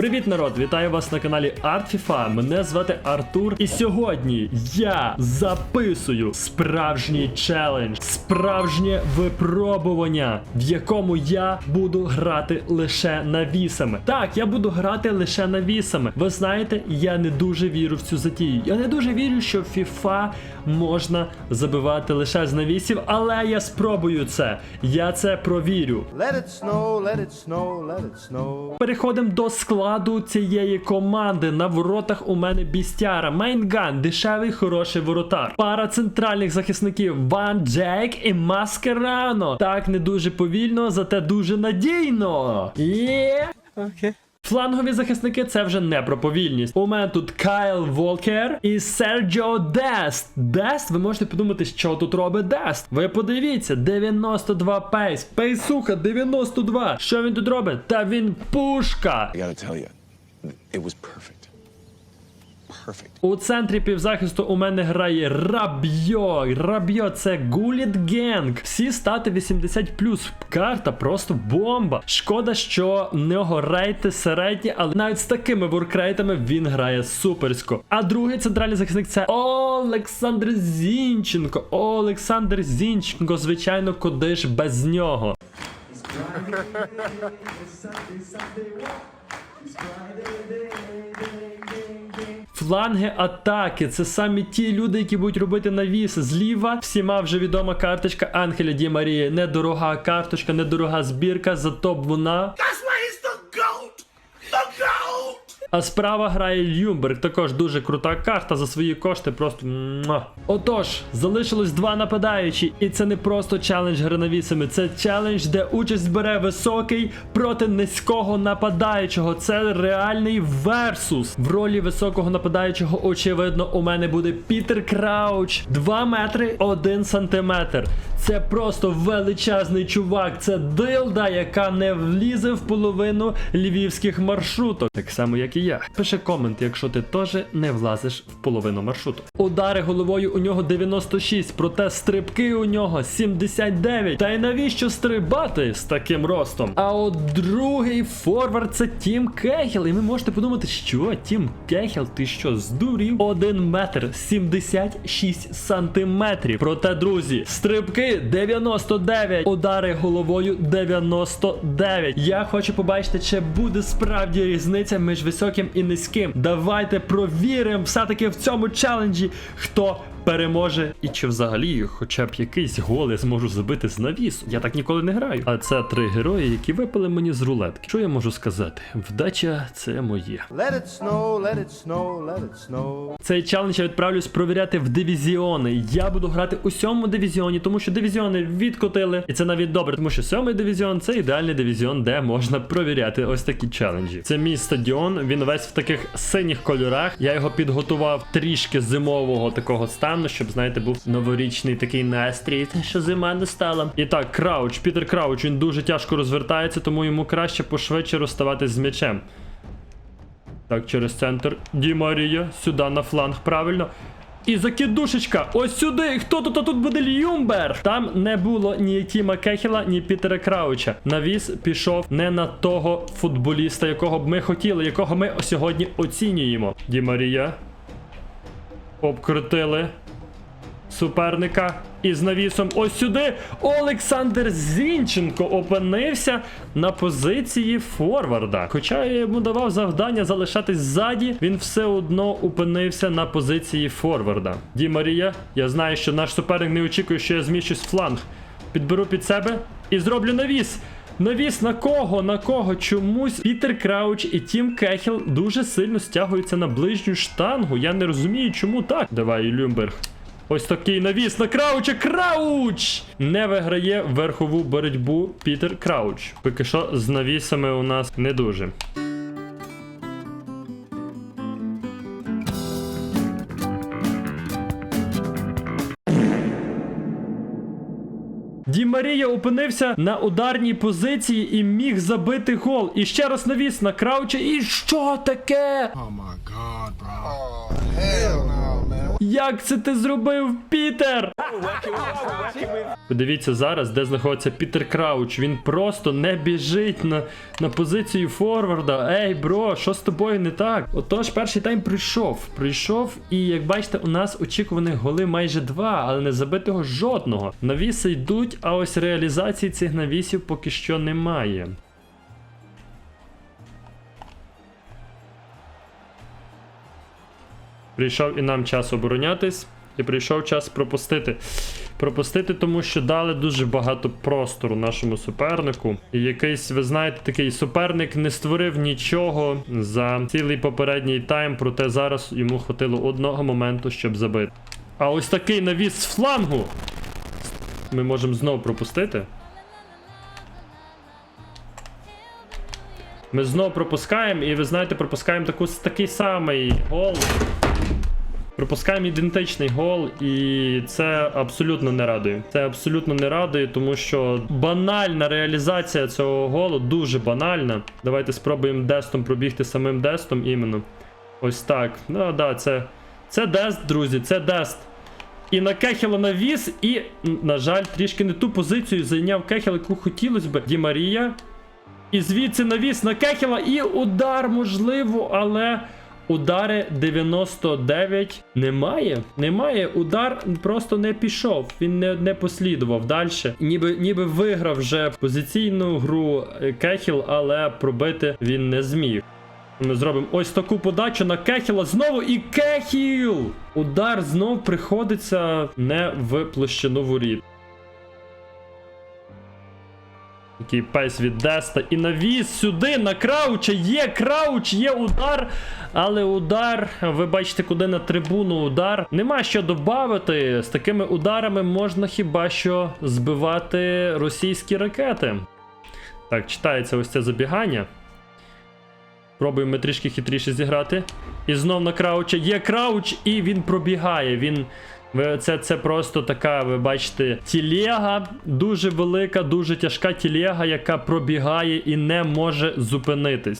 Привіт, народ! Вітаю вас на каналі ArtFIFA. Мене звати Артур. І сьогодні я записую справжній челендж, справжнє випробування, в якому я буду грати лише навісами. Так, я буду грати лише навісами. Ви знаєте, я не дуже вірю в цю затію. Я не дуже вірю, що в FIFA можна забивати лише з навісів, але я спробую це. Я це провірю. Let it snow, let it snow, let it snow. Переходимо до складу цієї команди. На воротах у мене бістяра, Майнган, дешевий хороший воротар. Пара центральних захисників Ван Джейк і Маскерано. Так не дуже повільно, зате дуже надійно. Є. Okay. Флангові захисники це вже не про повільність. У мене тут Кайл Волкер і Серджо Дест. Дест, ви можете подумати, що тут робить Дест. Ви подивіться, 92 пейс. Пейсуха 92. Що він тут робить? Та він пушка. I gotta tell you, it was perfect. У центрі півзахисту у мене грає Рабьо. Рабьо це Гуліт Генг. Всі стати 80 Карта просто бомба. Шкода, що в нього рейти середні, але навіть з такими воркрейтами він грає суперсько. А другий центральний захисник це Олександр Зінченко. Олександр Зінченко, звичайно, куди ж без нього. Фланги атаки це самі ті люди, які будуть робити навіс. Зліва всіма вже відома карточка Ангеля Ді Марії. Недорога карточка, недорога збірка, зато б вона. А справа грає Люмберг, також дуже крута карта за свої кошти. Просто. Отож, залишилось два нападаючі, і це не просто челендж гри навісами, це челендж, де участь бере високий проти низького нападаючого. Це реальний версус. В ролі високого нападаючого, очевидно, у мене буде Пітер Крауч. 2 метри 1 сантиметр. Це просто величезний чувак. Це дилда, яка не влізе в половину львівських маршруток. Так само, як і я. Пиши комент, якщо ти теж не влазиш в половину маршруту. Удари головою у нього 96, проте стрибки у нього 79. Та й навіщо стрибати з таким ростом? А от другий форвард це Тім Кехел. І ви можете подумати, що Тім Кехел, ти що, здурів? 1 метр 76 сантиметрів. Проте, друзі, стрибки 99, удари головою 99. Я хочу побачити, чи буде справді різниця між високим і низьким. Давайте провіримо все-таки в цьому челенджі, хто переможе, і чи взагалі хоча б якийсь гол я зможу забити з навісу. Я так ніколи не граю. А це три герої, які випали мені з рулетки. Що я можу сказати? Вдача це моє. Let it snow, let it snow, let it snow. Цей челендж я відправлюсь провіряти в дивізіони. Я буду грати у сьомому дивізіоні, тому що дивізіони відкотили. І це навіть добре, тому що сьомий дивізіон це ідеальний дивізіон, де можна провіряти ось такі челенджі. Це мій стадіон. Він весь в таких синіх кольорах. Я його підготував трішки зимового такого стану, щоб, знаєте, був новорічний такий настрій. Що зима не стала. І так, Крауч, Пітер Крауч, він дуже тяжко розвертається, тому йому краще пошвидше розставатись з м'ячем. Так, через центр. Ді Марія, сюди на фланг, правильно. І закидушечка, ось сюди. Хто тут? А тут буде Люмбер. Там не було ні Тіма Кехіла, ні Пітера Крауча. Навіс пішов не на того футболіста, якого б ми хотіли, якого ми сьогодні оцінюємо. Ді Марія. Обкрутили суперника із навісом ось сюди. Олександр Зінченко опинився на позиції форварда. Хоча я йому давав завдання залишатись ззаді, він все одно опинився на позиції форварда. Ді Марія, я знаю, що наш суперник не очікує, що я зміщусь фланг. Підберу під себе і зроблю навіс. Навіс на кого? На кого? Чомусь Пітер Крауч і Тім Кехіл дуже сильно стягуються на ближню штангу. Я не розумію, чому так. Давай, Люмберг. Ось такий навіс на Крауча. Крауч! Не виграє верхову боротьбу Пітер Крауч. Поки що з навісами у нас не дуже. Марія опинився на ударній позиції і міг забити гол. І ще раз навіс на Крауча. І що таке? Oh my god, bro. Hell no. Як це ти зробив, Пітер? Подивіться зараз, де знаходиться Пітер Крауч. Він просто не біжить на, на позицію форварда. Ей, бро, що з тобою не так? Отож, перший тайм прийшов. Прийшов, і як бачите, у нас очікуваних голи майже два, але не забитого жодного. Навіси йдуть, а ось реалізації цих навісів поки що немає. Прийшов і нам час оборонятись, і прийшов час пропустити. Пропустити, тому що дали дуже багато простору нашому супернику. І якийсь, ви знаєте, такий суперник не створив нічого за цілий попередній тайм, проте зараз йому хватило одного моменту, щоб забити. А ось такий навіс з флангу. Ми можемо знову пропустити. Ми знову пропускаємо, і ви знаєте, пропускаємо таку, такий самий гол. Пропускаємо ідентичний гол, і це абсолютно не радує. Це абсолютно не радує, тому що банальна реалізація цього голу дуже банальна. Давайте спробуємо дестом пробігти самим дестом іменно. Ось так. Ну да, це. Це дест, друзі, це дест. І на Кехіла навіс, і, на жаль, трішки не ту позицію зайняв Кехіл, яку хотілося б. Ді Марія. І звідси навіс на Кехіла, і удар можливо, але. Удари 99 немає. Немає. Удар просто не пішов. Він не, не послідував далі. Ніби, ніби виграв вже позиційну гру е, Кехіл, але пробити він не зміг. Ми зробимо ось таку подачу на Кехіла знову і Кехіл! Удар знов приходиться не в площину воріт. Такий пейс від Деста і навіс сюди на крауча. Є крауч, є удар. Але удар, ви бачите, куди на трибуну удар. Нема що додати. З такими ударами можна хіба що збивати російські ракети. Так, читається ось це забігання. Пробуємо трішки хитріше зіграти. І знов на крауча. Є крауч, і він пробігає. Він. Це, це просто така, ви бачите, тілега, дуже велика, дуже тяжка тілега, яка пробігає і не може зупинитись.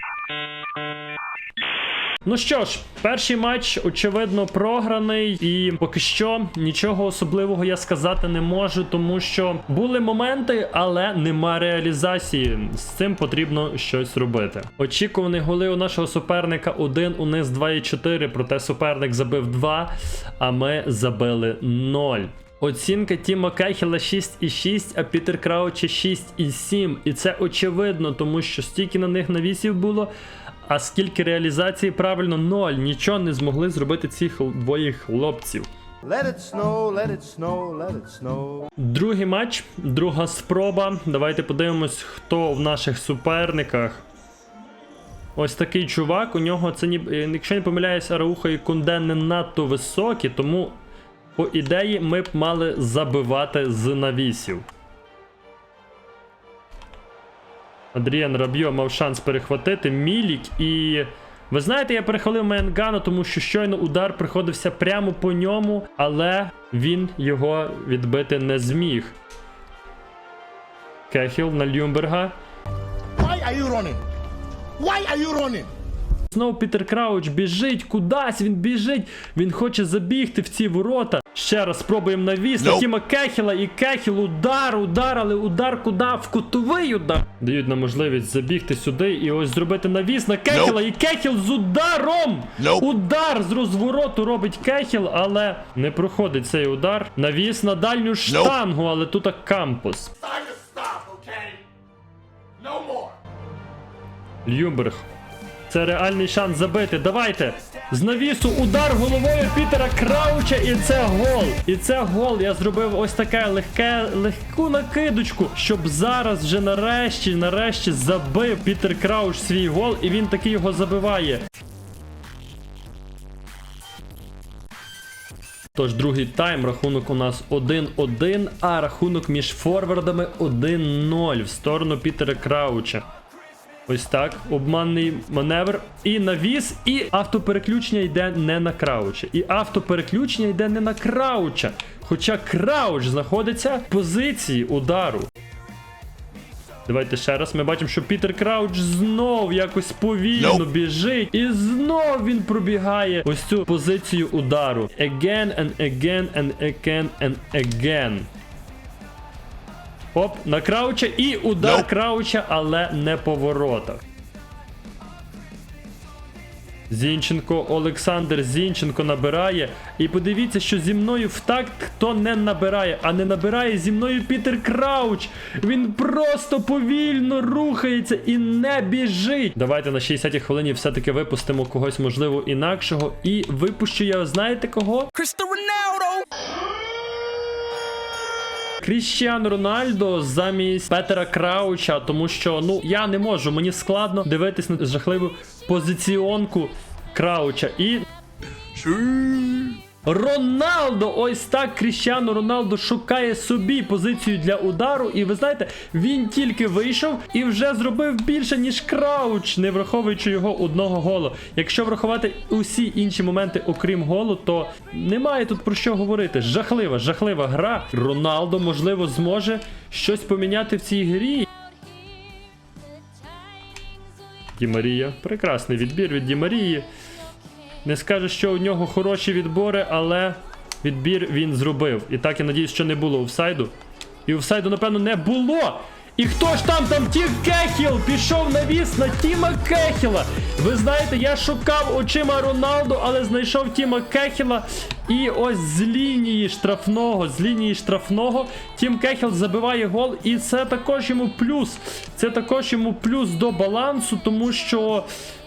Ну що ж, перший матч, очевидно, програний, і поки що нічого особливого я сказати не можу, тому що були моменти, але нема реалізації. З цим потрібно щось робити. Очікувані голи у нашого суперника один, у них 2,4, проте суперник забив 2, а ми забили 0. Оцінка Тіма Кехіла 6,6, а Пітер Крауча 6,7. І це очевидно, тому що стільки на них навісів було. А скільки реалізації правильно ноль. Нічого не змогли зробити ці двоє хлопців. Let it snow, let it snow, let it snow. Другий матч, друга спроба. Давайте подивимось, хто в наших суперниках. Ось такий чувак. У нього це ні, е, якщо не помиляюсь, Арауха і Кунде не надто високі, тому по ідеї ми б мали забивати з навісів. Адріан Рабьо мав шанс перехватити Мілік і. Ви знаєте, я перехвалив Менгану, тому що щойно удар приходився прямо по ньому, але він його відбити не зміг. Кехіл на Люмберга. Why are you running? Why are you running? Знову Пітер Крауч біжить кудись, він біжить, він хоче забігти в ці ворота. Ще раз спробуємо навіс на Nope. Тіма Кехіла і Кехіл удар, удар, але удар куди? В кутовий удар. Дають нам можливість забігти сюди і ось зробити навіс на Кехіла і Кехіл з ударом! Nope. Удар з розвороту робить Кехіл, але не проходить цей удар. Навіс на дальню штангу, але тут кампус. Люмберг. Це реальний шанс забити. Давайте. З навісу удар головою Пітера Крауча, і це гол. І це гол. Я зробив ось таке легке, легку накидочку, щоб зараз вже нарешті, нарешті забив Пітер Крауч свій гол, і він таки його забиває. Тож другий тайм, рахунок у нас 1-1, а рахунок між форвардами 1-0 в сторону Пітера Крауча. Ось так, обманний маневр. І навіс, і автопереключення йде не на крауча. І автопереключення йде не на крауча. Хоча крауч знаходиться в позиції удару. Давайте ще раз. Ми бачимо, що Пітер Крауч знов якось повільно біжить. І знов він пробігає ось цю позицію удару. Again and again and again and again. Оп, на крауча і удар крауча, але не по воротах. Зінченко, Олександр Зінченко набирає. І подивіться, що зі мною в такт хто не набирає, а не набирає зі мною Пітер Крауч. Він просто повільно рухається і не біжить. Давайте на 60-й хвилині все-таки випустимо когось, можливо, інакшого. І випущу я, знаєте кого? Кріщіан Рональдо замість Петера Крауча, тому що ну я не можу, мені складно дивитись на жахливу позиціонку Крауча. І. Роналдо! Ось так Кріщану Роналдо шукає собі позицію для удару. І ви знаєте, він тільки вийшов і вже зробив більше, ніж Крауч, не враховуючи його одного голу. Якщо врахувати усі інші моменти, окрім голу, то немає тут про що говорити. Жахлива, жахлива гра. Роналдо, можливо, зможе щось поміняти в цій грі. Ді Марія. Прекрасний відбір від Ді Марії. Не скажу, що у нього хороші відбори, але відбір він зробив. І так я надіюсь, що не було офсайду. І офсайду, напевно, не було. І хто ж там там Тім Кехіл пішов навіс на Тіма Кехіла. Ви знаєте, я шукав очима Роналду, але знайшов Тіма Кехіла. І ось з лінії штрафного, з лінії штрафного Тім Кехіл забиває гол. І це також йому плюс. Це також йому плюс до балансу, тому що.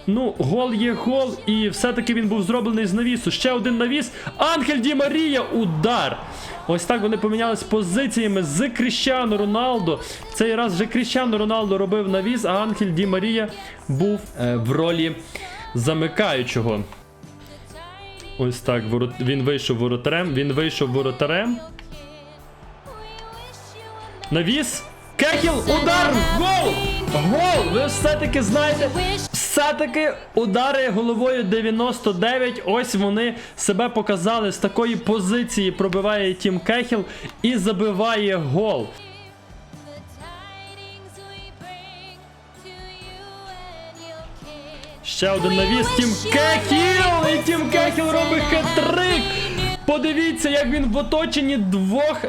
Ну, гол є гол, і все-таки він був зроблений з навісу. Ще один навіс. Ангель Ді Марія, удар. Ось так вони помінялись позиціями з Кріщану Роналдо. Цей раз вже Кріщану Роналдо робив навіс, а Ангель Ді Марія був е, в ролі замикаючого. Ось так, ворот... він вийшов воротарем, він вийшов воротарем. Навіс. Кехіл, удар, гол! Гол! Ви все-таки знаєте, все-таки удари головою 99. Ось вони себе показали з такої позиції. Пробиває Тім Кехіл і забиває гол. Ще один навіс. Тім Кехіл! І Тім Кехіл робить хет-трик! Подивіться, як він в оточенні двох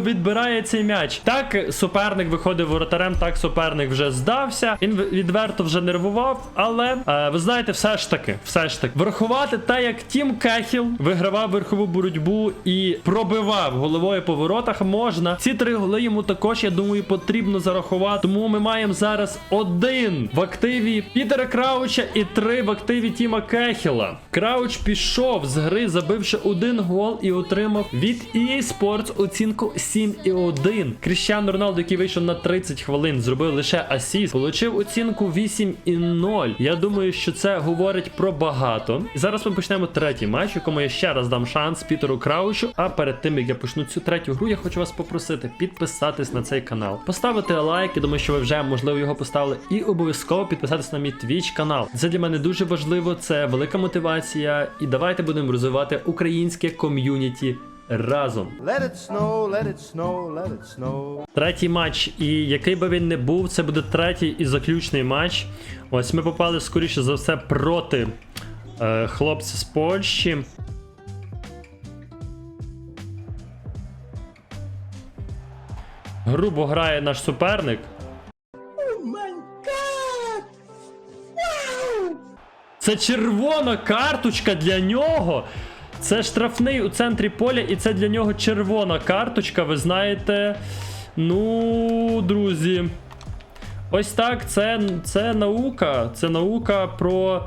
відбирає цей м'яч. Так суперник виходив воротарем, так суперник вже здався. Він відверто вже нервував. Але е, ви знаєте, все ж таки, все ж таки, врахувати те, як Тім Кехіл вигравав верхову боротьбу і пробивав головою по воротах, можна. Ці три голи йому також, я думаю, потрібно зарахувати. Тому ми маємо зараз один в активі Пітера Крауча і три в активі Тіма Кехіла. Крауч пішов з гри, забивши один гол і отримав від EA Sports оцінку 7,1. Кріщану Роналду, який вийшов на 30 хвилин, зробив лише асіст, отримав оцінку 8,0. Я думаю, що це говорить про багато. І зараз ми почнемо третій матч, якому я ще раз дам шанс Пітеру Краучу. А перед тим як я почну цю третю гру, я хочу вас попросити підписатись на цей канал, поставити лайк, я думаю, що ви вже можливо його поставили, і обов'язково підписатись на мій Twitch канал. Це для мене дуже важливо, це велика мотивація. І давайте будемо розвивати українське ком'юніті разом. Let it snow, let it snow, let it snow. Третій матч, і який би він не був, це буде третій і заключний матч. Ось ми попали скоріше за все проти е, хлопця з Польщі. Грубо грає наш суперник. Це червона карточка для нього. Це штрафний у центрі поля, і це для нього червона карточка. Ви знаєте. Ну, друзі. Ось так, це, це наука. Це наука про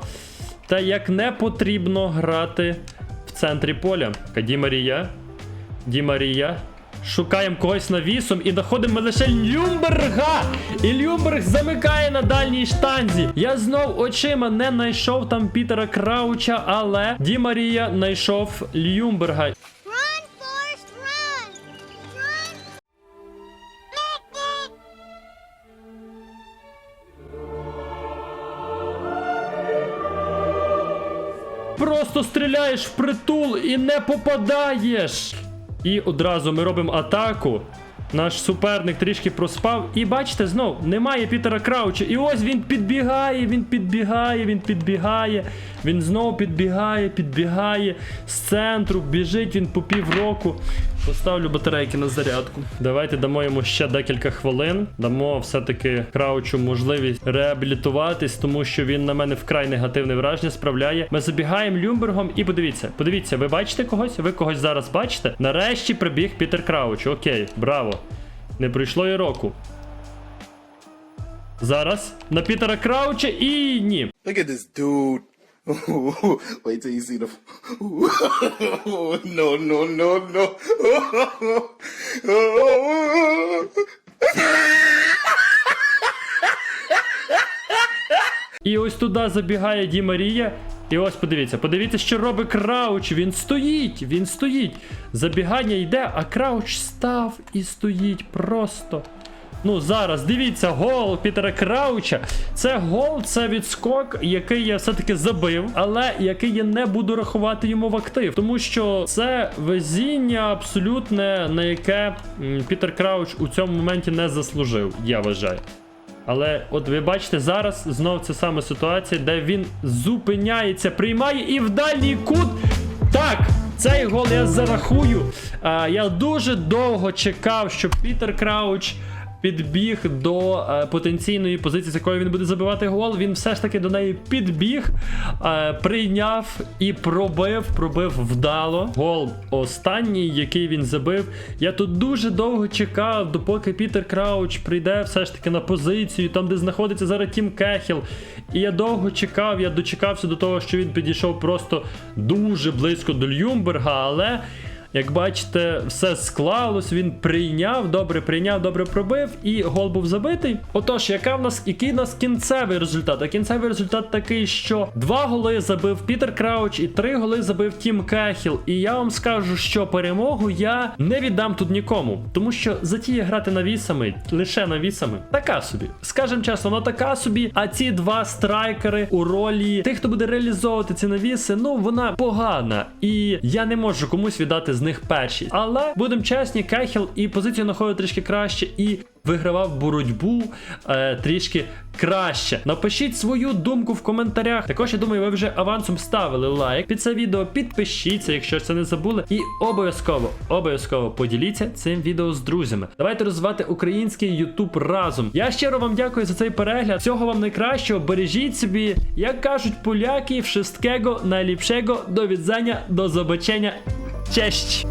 те, як не потрібно грати в центрі поля. Ді Марія. Шукаємо когось навісом і знаходимо лише Люмберга. І Люмберг замикає на дальній штанзі. Я знов очима не знайшов там Пітера Крауча, але Ді Марія знайшов Люмберга. Просто стріляєш в притул і не попадаєш. І одразу ми робимо атаку. Наш суперник трішки проспав. І бачите, знов немає Пітера Крауча. І ось він підбігає, він підбігає, він підбігає. Він знову підбігає, підбігає з центру, біжить він по півроку. Поставлю батарейки на зарядку. Давайте дамо йому ще декілька хвилин. Дамо все-таки краучу можливість реабілітуватись, тому що він на мене вкрай негативне враження справляє. Ми забігаємо Люмбергом і подивіться, подивіться, ви бачите когось? Ви когось зараз бачите? Нарешті прибіг Пітер Крауч. Окей, браво. Не пройшло і року. Зараз на Пітера Крауча і ні. Look at this dude. Wait till you see the. no, no, no, no. І ось туди забігає Ді Марія. І ось подивіться, подивіться, що робить Крауч. Він стоїть, він стоїть. Забігання йде, а Крауч став і стоїть просто. Ну, зараз дивіться, гол Пітера Крауча. Це гол, це відскок, який я все-таки забив, але який я не буду рахувати йому в актив. Тому що це везіння абсолютне, на яке Пітер Крауч у цьому моменті не заслужив, я вважаю. Але от ви бачите, зараз знов ця сама ситуація, де він зупиняється, приймає і в дальній кут. Так, цей гол я зарахую. А, я дуже довго чекав, що Пітер Крауч підбіг до е, потенційної позиції, з якої він буде забивати гол. Він все ж таки до неї підбіг, е, прийняв і пробив, пробив вдало. Гол останній, який він забив. Я тут дуже довго чекав, допоки Пітер Крауч прийде все ж таки на позицію, там, де знаходиться зараз Тім Кехіл. І я довго чекав, я дочекався до того, що він підійшов просто дуже близько до Люмберга, але. Як бачите, все склалось, він прийняв, добре прийняв, добре пробив, і гол був забитий. Отож, яка в нас, який в нас кінцевий результат? А кінцевий результат такий, що два голи забив Пітер Крауч і три голи забив Тім Кехіл. І я вам скажу, що перемогу я не віддам тут нікому, тому що затіє грати навісами, лише навісами, така собі. Скажем чесно, вона така собі. А ці два страйкери у ролі тих, хто буде реалізовувати ці навіси, ну вона погана. І я не можу комусь віддати з них перші. Але будемо чесні, Кехіл і позицію знаходив трішки краще і. Вигравав боротьбу е, трішки краще. Напишіть свою думку в коментарях. Також я думаю, ви вже авансом ставили лайк під це відео. Підпишіться, якщо це не забули. І обов'язково, обов'язково поділіться цим відео з друзями. Давайте розвивати український Ютуб разом. Я щиро вам дякую за цей перегляд. Всього вам найкращого. Бережіть собі, як кажуть поляки, wszystkiego найліпшego, до відзання, до побачення. Cześć!